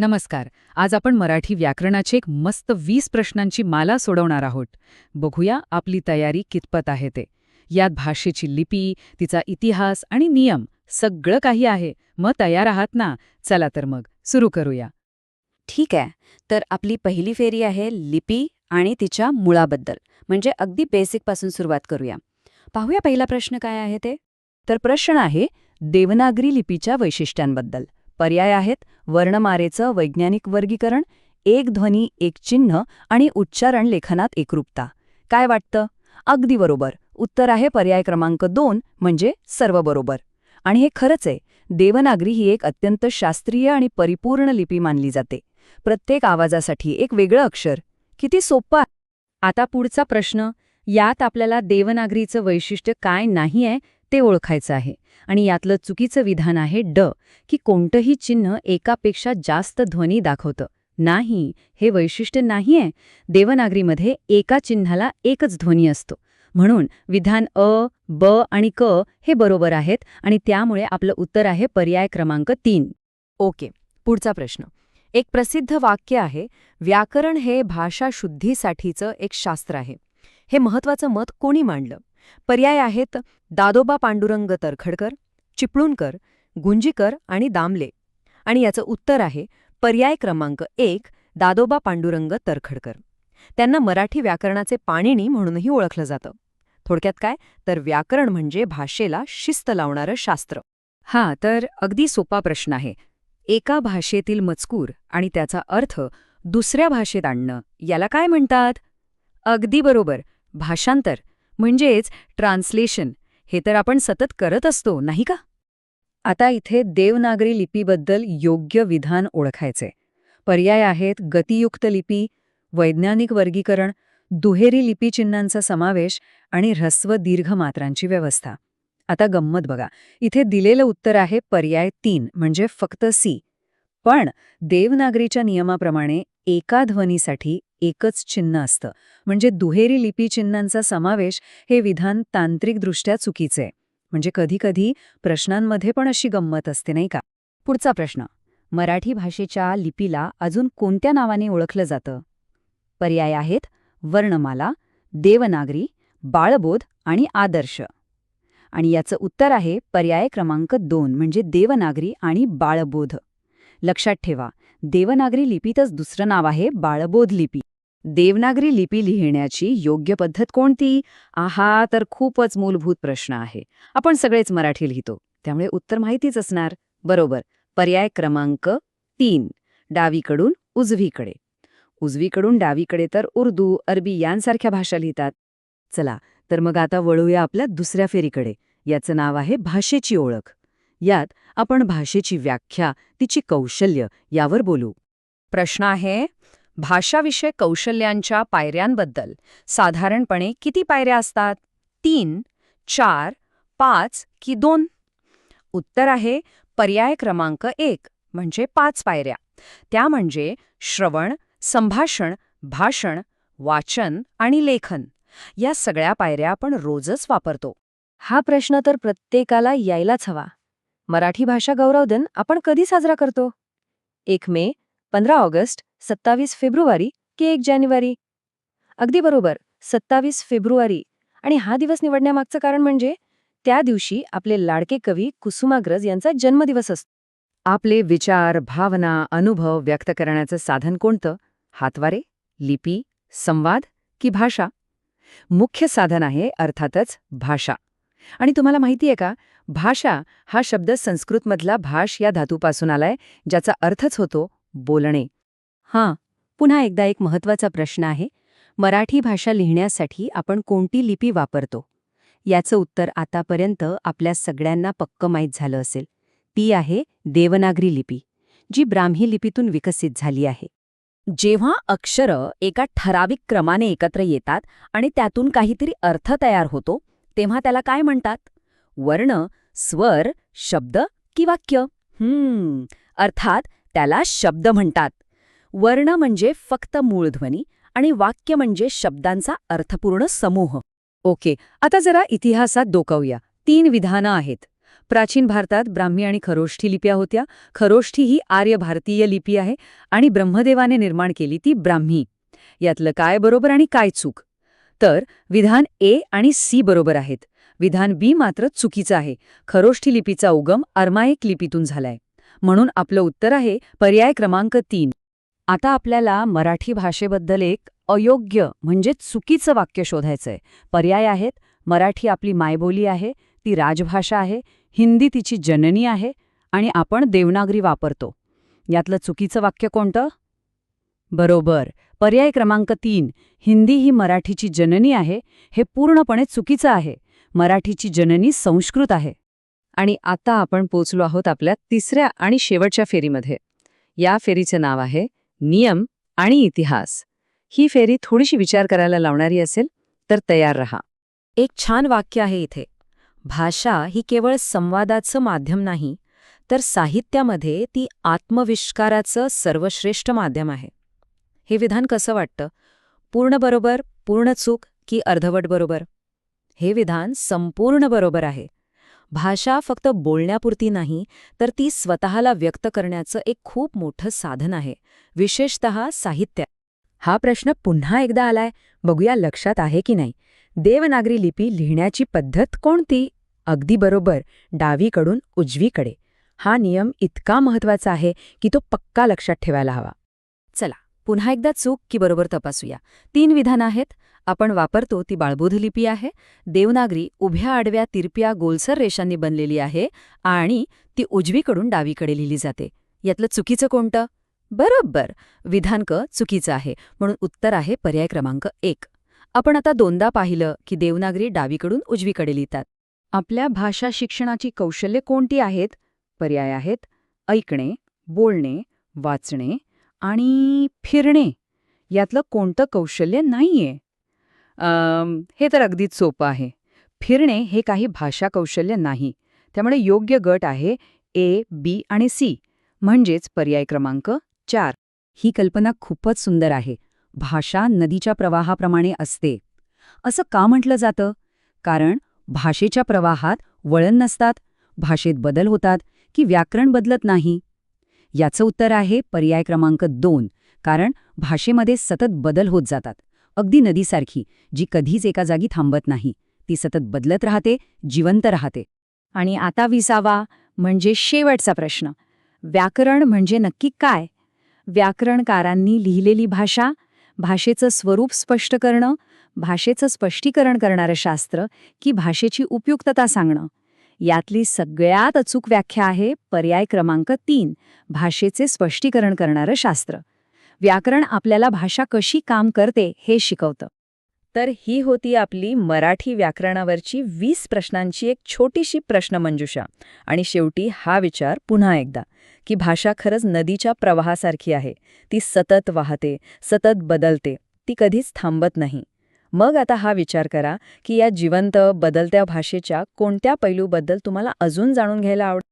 नमस्कार. आज आपण मराठी व्याकरणाचे एक मस्त वीस प्रश्नांची माला सोडवणार आहोत. बघूया आपली तयारी कितपत आहे ते. यात भाषेची लिपी तिचा इतिहास आणि नियम सगळं काही आहे. मग तयार आहात ना? चला तर मग सुरू करूया. ठीक आहे. तर आपली पहिली फेरी आहे लिपी आणि तिच्या मुळाबद्दल. म्हणजे अगदी बेसिकपासून सुरुवात करूया. पाहूया पहिला प्रश्न काय आहे ते. तर प्रश्न आहे देवनागरी लिपीच्या वैशिष्ट्यांबद्दल. पर्याय आहेत. वर्णमारेचं वैज्ञानिक वर्गीकरण एक ध्वनी एक चिन्ह आणि उच्चारण लेखनात एकरूपता. काय वाटतं? अगदी बरोबर. उत्तर आहे पर्याय क्रमांक दोन म्हणजे सर्व बरोबर आणि हे खरंच आहे. देवनागरी ही एक अत्यंत शास्त्रीय आणि परिपूर्ण लिपी मानली जाते. प्रत्येक आवाजासाठी एक वेगळं अक्षर. किती सोपं आहे. आता पुढचा प्रश्न यात आपल्याला देवनागरीचं वैशिष्ट्य काय नाही आहे ते ओळखायचं आहे. आणि यातलं चुकीचं विधान आहे ड की कोणतंही चिन्ह एकापेक्षा जास्त ध्वनी दाखवतं. नाही हे वैशिष्ट्य नाहीये. देवनागरीमध्ये एका चिन्हाला एकच ध्वनी असतो. म्हणून विधान अ ब आणि क हे बरोबर आहेत आणि त्यामुळे आपलं उत्तर आहे पर्याय क्रमांक तीन. ओके पुढचा प्रश्न. एक प्रसिद्ध वाक्य आहे व्याकरण हे भाषा शुद्धीसाठीचं एक शास्त्र आहे. हे महत्वाचं मत कोणी मांडलं? पर्याय आहेत दादोबा पांडुरंग तरखडकर चिपळूणकर गुंजीकर आणि दामले. आणि याचं उत्तर आहे पर्याय क्रमांक एक दादोबा पांडुरंग तरखडकर. त्यांना मराठी व्याकरणाचे पाणिणी म्हणूनही ओळखलं जातं. थोडक्यात काय? तर व्याकरण म्हणजे भाषेला शिस्त लावणारं शास्त्र. हा तर अगदी सोपा प्रश्न आहे. एका भाषेतील मजकूर आणि त्याचा अर्थ दुसऱ्या भाषेत आणणं याला काय म्हणतात? अगदी बरोबर. भाषांतर. म्हणजेच ट्रान्सलेशन. हे तर आपण सतत करत असतो नाही का? आता इथे देवनागरी लिपीबद्दल योग्य विधान ओळखायचे. पर्याय आहेत गतियुक्त लिपी वैज्ञानिक वर्गीकरण दुहेरी लिपीचिन्हांचा समावेश आणि ह्रस्व दीर्घ मात्रांची व्यवस्था. आता गंमत बघा. इथे दिलेलं उत्तर आहे पर्याय तीन म्हणजे फक्त सी. पण देवनागरीच्या नियमाप्रमाणे एका ध्वनीसाठी एकच चिन्ह असतं. म्हणजे दुहेरी लिपी चिन्हांचा समावेश हे विधान तांत्रिकदृष्ट्या चुकीचे. आहे. म्हणजे कधीकधी प्रश्नांमध्ये पण अशी गंमत असते नाही का? पुढचा प्रश्न. मराठी भाषेच्या लिपीला अजून कोणत्या नावाने ओळखलं जातं? पर्याय आहेत वर्णमाला देवनागरी बाळबोध आणि आदर्श. आणि याचं उत्तर आहे पर्याय क्रमांक दोन म्हणजे देवनागरी आणि बाळबोध. लक्षात ठेवा देवनागरी लिपीतच दुसरं नाव आहे बाळबोध लिपी. देवनागरी लिपी लिहिण्याची योग्य पद्धत कोणती? आहा तर खूपच मूलभूत प्रश्न आहे. आपण सगळेच मराठी लिहितो त्यामुळे उत्तर माहितीच असणार. बरोबर पर्याय क्रमांक तीन डावीकडून उजवीकडे. उजवीकडून डावीकडे तर उर्दू अरबी यांसारख्या भाषा लिहितात. चला तर मग आता वळूया आपल्या दुसऱ्या फेरीकडे. याचं नाव आहे भाषेची ओळख. यात आपण भाषेची व्याख्या तिची कौशल्य यावर बोलू. प्रश्न आहे भाषाविषय कौशल्यांच्या पायऱ्यांबद्दल. साधारणपणे किती पायऱ्या असतात? तीन चार पाच की दोन? उत्तर आहे पर्याय क्रमांक एक म्हणजे पाच पायऱ्या. त्या म्हणजे श्रवण संभाषण भाषण वाचन आणि लेखन. या सगळ्या पायऱ्या आपण रोजच वापरतो. हा प्रश्न तर प्रत्येकाला यायलाच हवा. मराठी भाषा गौरव दिन आपण कधी साजरा करतो? एक मे पंधरा ऑगस्ट सत्तावीस फेब्रुवारी की एक जानेवारी? अगदी बरोबर सत्तावीस फेब्रुवारी. आणि हा दिवस निवडण्यामागचं कारण म्हणजे त्या दिवशी आपले लाडके कवी कुसुमाग्रज यांचा जन्मदिवस असतो. आपले विचार भावना अनुभव व्यक्त करण्याचं साधन कोणतं? हातवारे लिपी संवाद की भाषा? मुख्य साधन आहे अर्थातच भाषा. आणि तुम्हाला माहिती आहे का भाषा हा शब्द संस्कृतमधला भाष या धातूपासून आलाय ज्याचा अर्थच होतो बोलणे. हां पुन्हा एकदा एक महत्त्वाचा प्रश्न आहे. मराठी भाषा लिहिण्यासाठी आपण कोणती लिपी वापरतो? याचं उत्तर आतापर्यंत आपल्या सगळ्यांना पक्क माहीत झालं असेल. ती आहे देवनागरी लिपी जी ब्राह्मी लिपीतून विकसित झाली आहे. जेव्हा अक्षरं एका ठराविक क्रमाने एकत्र येतात आणि त्यातून काहीतरी अर्थ तयार होतो तेव्हा त्याला काय म्हणतात? वर्ण स्वर शब्द की वाक्य हम्म अर्थात त्याला शब्द म्हणतात. वर्ण म्हणजे फक्त मूळध्वनी आणि वाक्य म्हणजे शब्दांचा अर्थपूर्ण समूह. ओके आता जरा इतिहासात डोकावूया. तीन विधानं आहेत. प्राचीन भारतात ब्राह्मी आणि खरोष्ठी लिप्या होत्या. खरोष्ठी ही आर्य भारतीय लिपी आहे आणि ब्रह्मदेवाने निर्माण केली ती ब्राह्मी. यातलं काय बरोबर आणि काय चूक? तर विधान ए आणि सी बरोबर आहेत. विधान बी मात्र चुकीचं आहे. खरोष्ठी लिपीचा उगम अर्मायिक लिपीतून झालाय. म्हणून आपलं उत्तर आहे पर्याय क्रमांक तीन. आता आपल्याला मराठी भाषेबद्दल एक अयोग्य म्हणजे चुकीचं वाक्य शोधायचंय. पर्याय आहेत. मराठी आपली मायबोली आहे ती राजभाषा आहे हिंदी तिची जननी आहे आणि आपण देवनागरी वापरतो. यातलं चुकीचं वाक्य कोणतं? बरोबर. पर्याय क्रमांक तीन. हिंदी ही मराठीची जननी आहे हे पूर्णपणे चुकीचं आहे. मराठीची जननी संस्कृत आहे. आणि आता आपण पोचलो आहोत आपल्या तिसऱ्या आणि शेवटच्या फेरीमध्ये. या फेरीचं नाव आहे नियम आणि इतिहास. ही फेरी थोडीशी विचार करायला लावणारी असेल तर तयार रहा. एक छान वाक्य आहे इथे. भाषा ही केवळ संवादाचं माध्यम नाही तर साहित्यामध्ये ती आत्मविष्काराचं सर्वश्रेष्ठ माध्यम आहे. हे विधान कसं वाटतं? पूर्ण बरोबर पूर्ण चूक की अर्धवट बरोबर? हे विधान संपूर्ण बरोबर आहे. भाषा फक्त बोलण्यापुरती नाही तर ती स्वतःला व्यक्त करण्याचं एक खूप मोठं साधन आहे विशेषतः साहित्य. हा प्रश्न पुन्हा एकदा आलाय बघूया लक्षात आहे की नाही. देवनागरी लिपी लिहिण्याची पद्धत कोणती? अगदी बरोबर डावीकडून उजवीकडे. हा नियम इतका महत्त्वाचा आहे की तो पक्का लक्षात ठेवायला हवा. चला. पुन्हा एकदा चूक की बरोबर तपासूया. तीन विधान आहेत. आपण वापरतो ती बाळबोध लिपी आहे. देवनागरी उभ्या आडव्या तिरप्या गोलसर रेषांनी बनलेली आहे आणि ती उजवीकडून डावीकडे लिहिली जाते. यातलं चुकीचं कोणतं? बरोबर. विधानक चुकीचं आहे. म्हणून उत्तर आहे पर्याय क्रमांक एक. आपण आता दोनदा पाहिलं की देवनागरी डावीकडून उजवीकडे लिहितात. आपल्या भाषा शिक्षणाची कौशल्य कोणती आहेत? पर्याय आहेत. ऐकणे बोलणे वाचणे आणि फिरणे यातलं कोणतं कौशल्य नाहीये. अम, हे तर अगदीच सोपं आहे. फिरणे हे काही भाषा कौशल्य नाही. त्यामुळे योग्य गट आहे ए बी आणि सी. म्हणजेच पर्याय क्रमांक चार. ही कल्पना खूपच सुंदर आहे. भाषा नदीच्या प्रवाहाप्रमाणे असते. असं का म्हटलं जातं? कारण भाषेच्या प्रवाहात वळण नसतात भाषेत बदल होतात की व्याकरण बदलत नाही. याचं उत्तर आहे पर्याय क्रमांक दोन कारण भाषेमध्ये सतत बदल होत जातात. अगदी नदीसारखी जी कधीच एका जागी थांबत नाही ती सतत बदलत राहते जिवंत राहते. आणि आता विसावा म्हणजे शेवटचा प्रश्न. व्याकरण म्हणजे नक्की काय? व्याकरणकारांनी लिहिलेली भाषा भाषेचं स्वरूप स्पष्ट करणं भाषेचं स्पष्टीकरण करणारं शास्त्र की भाषेची उपयुक्तता सांगणं? यातली सगळ्यात अचूक व्याख्या आहे पर्याय क्रमांक तीन भाषेचे स्पष्टीकरण करणारं शास्त्र. व्याकरण आपल्याला भाषा कशी काम करते हे शिकवतं. तर ही होती आपली मराठी व्याकरणावरची वीस प्रश्नांची एक छोटीशी प्रश्नमंजुषा. आणि शेवटी हा विचार पुन्हा एकदा की भाषा खरंच नदीच्या प्रवाहासारखी आहे. ती सतत वाहते सतत बदलते ती कधीच थांबत नाही. मग आता हा विचार करा की या जिवंत बदलत्या भाषेच्या कोणत्या पैलूबद्दल तुम्हाला अजून जाणून घ्यायला आवड